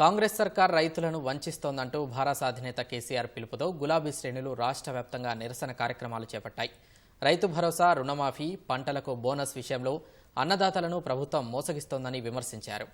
కాంగ్రెస్ సర్కార్ రైతులను వంచిస్తోందంటూ భారత అధినేత కేసీఆర్ పిలుపుతో గులాబీ శ్రేణులు రాష్ట్ర వ్యాప్తంగా నిరసన కార్యక్రమాలు చేపట్టాయి. రైతు భరోసా రుణమాఫీ పంటలకు బోనస్ విషయంలో అన్నదాతలను ప్రభుత్వం మోసగిస్తోందని విమర్శించారు.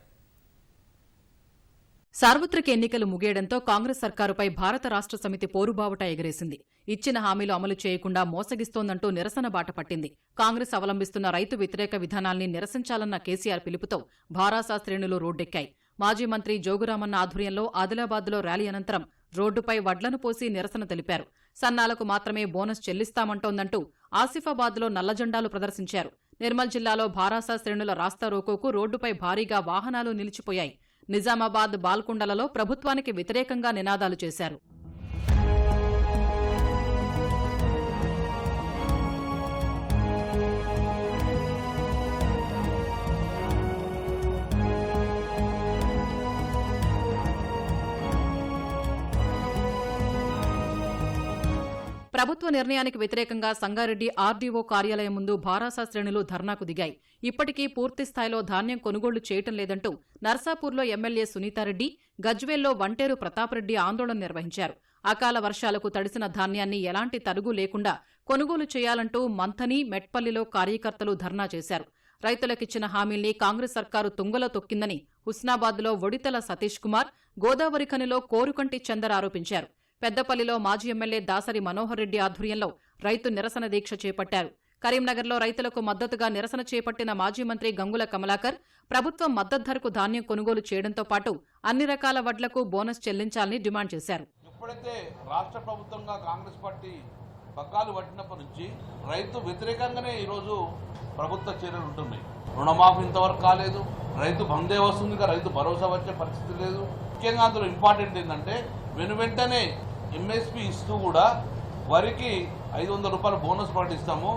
సార్వత్రిక ఎన్నికలు ముగియడంతో కాంగ్రెస్ సర్కారుపై భారత రాష్ట్ర సమితి పోరుబావుట ఎగరేసింది. ఇచ్చిన హామీలు అమలు చేయకుండా మోసగిస్తోందంటూ నిరసన బాట పట్టింది. కాంగ్రెస్ అవలంబిస్తున్న రైతు వ్యతిరేక విధానాల్ని నిరసించాలన్న కేసీఆర్ పిలుపుతో భారాసా శ్రేణులు రోడ్డెక్కాయి. మాజీ మంత్రి జోగురామన్న ఆధ్వర్యంలో ఆదిలాబాద్లో ర్యాలీ అనంతరం రోడ్డుపై వడ్లను పోసి నిరసన తెలిపారు. సన్నాలకు మాత్రమే బోనస్ చెల్లిస్తామంటోందంటూ ఆసిఫాబాద్లో నల్లజెండాలు ప్రదర్శించారు. నిర్మల్ జిల్లాలో భారాసా శ్రేణుల రాస్తా రోకోకు రోడ్డుపై భారీగా వాహనాలు నిలిచిపోయాయి. నిజామాబాద్ బాల్కొండలలో ప్రభుత్వానికి వ్యతిరేకంగా నినాదాలు చేశారు. ప్రభుత్వ నిర్ణయానికి వ్యతిరేకంగా సంగారెడ్డి ఆర్డీఓ కార్యాలయం ముందు భారాసా శ్రేణులు ధర్నాకు దిగాయి. ఇప్పటికీ పూర్తిస్థాయిలో ధాన్యం కొనుగోళ్ళు చేయటం లేదంటూ నర్సాపూర్లో ఎమ్మెల్యే సునీతారెడ్డి గజ్వేల్లో వంటేరు ప్రతాపరెడ్డి ఆందోళన నిర్వహించారు. అకాల వర్షాలకు తడిసిన ధాన్యాన్ని ఎలాంటి తరుగు లేకుండా కొనుగోలు చేయాలంటూ మంథని మెట్పల్లిలో కార్యకర్తలు ధర్నా చేశారు. రైతులకిచ్చిన హామీల్ని కాంగ్రెస్ సర్కారు తుంగలో తొక్కిందని హుస్నాబాద్లో ఒడితల సతీష్ కుమార్ గోదావరి ఖనిలో కోరుకంటి చందర్ ఆరోపించారు. పెద్దపల్లిలో మాజీ ఎమ్మెల్యే దాసరి మనోహర్ రెడ్డి ఆధ్వర్యంలో రైతు నిరసన దీక్ష చేపట్టారు. కరీంనగర్లో రైతులకు మద్దతుగా నిరసన చేపట్టిన మాజీ మంత్రి గంగుల కమలాకర్ ప్రభుత్వం మద్దతు ధరకు ధాన్యం కొనుగోలు చేయడంతో పాటు అన్ని రకాల వడ్లకు బోనస్ చెల్లించాలని డిమాండ్ చేశారు. ఎప్పుడైతే రాష్ట్ర ప్రభుత్వంగా కాంగ్రెస్ పార్టీ పగ్గాలు పట్టినప్పటి నుంచి రైతు వ్యతిరేకంగానే ఈరోజు ప్రభుత్వ చర్యలు ఉంటున్నాయి. రుణమాఫీ ఇంతవరకు కాలేదు. రైతు బందే వస్తుంది రైతు భరోసా వచ్చే పరిస్థితి లేదు. ముఖ్యంగా అందులో ఇంపార్టెంట్ ఏంటంటే వెను వెంటనే ఎంఎస్పి ఇస్తూ కూడా వరికి ఐదు వందల రూపాయల బోనస్ ప్రకటిస్తాము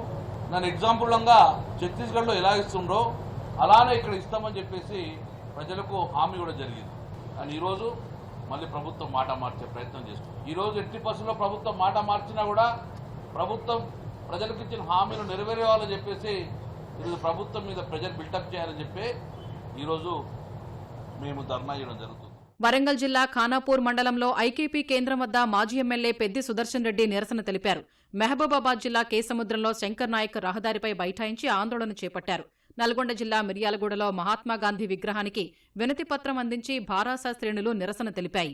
నన్ను ఎగ్జాంపుల్గా ఛత్తీస్గఢ్లో ఎలా ఇస్తుండ్రో అలానే ఇక్కడ ఇస్తామని చెప్పేసి ప్రజలకు హామీ కూడా జరిగింది. కానీ ఈరోజు మళ్ళీ ప్రభుత్వం మాట మార్చే ప్రయత్నం చేస్తుంది. ఈరోజు ఎట్టి పరిస్థితుల్లో ప్రభుత్వం మాట మార్చినా కూడా ప్రభుత్వం ప్రజలకు ఇచ్చిన హామీలు నెరవేరేవాలని చెప్పేసి ఈరోజు ప్రభుత్వం మీద ప్రజలు బిల్డప్ చేయాలని చెప్పి ఈరోజు మేము ధర్నా చేయడం జరుగుతుంది. వరంగల్ జిల్లా ఖానాపూర్ మండలంలో ఐకేపీ కేంద్రం వద్ద మాజీ ఎమ్మెల్యే పెద్ది సుదర్శన్ రెడ్డి నిరసన తెలిపారు. మహబూబాబాద్ జిల్లా కేసముద్రంలో శంకర్ నాయక్ రహదారిపై బైఠాయించి ఆందోళన చేపట్టారు. నల్గొండ జిల్లా మిర్యాలగూడలో మహాత్మాగాంధీ విగ్రహానికి వినతిపత్రం అందించి భారాసా శ్రేణులు నిరసన తెలిపాయి.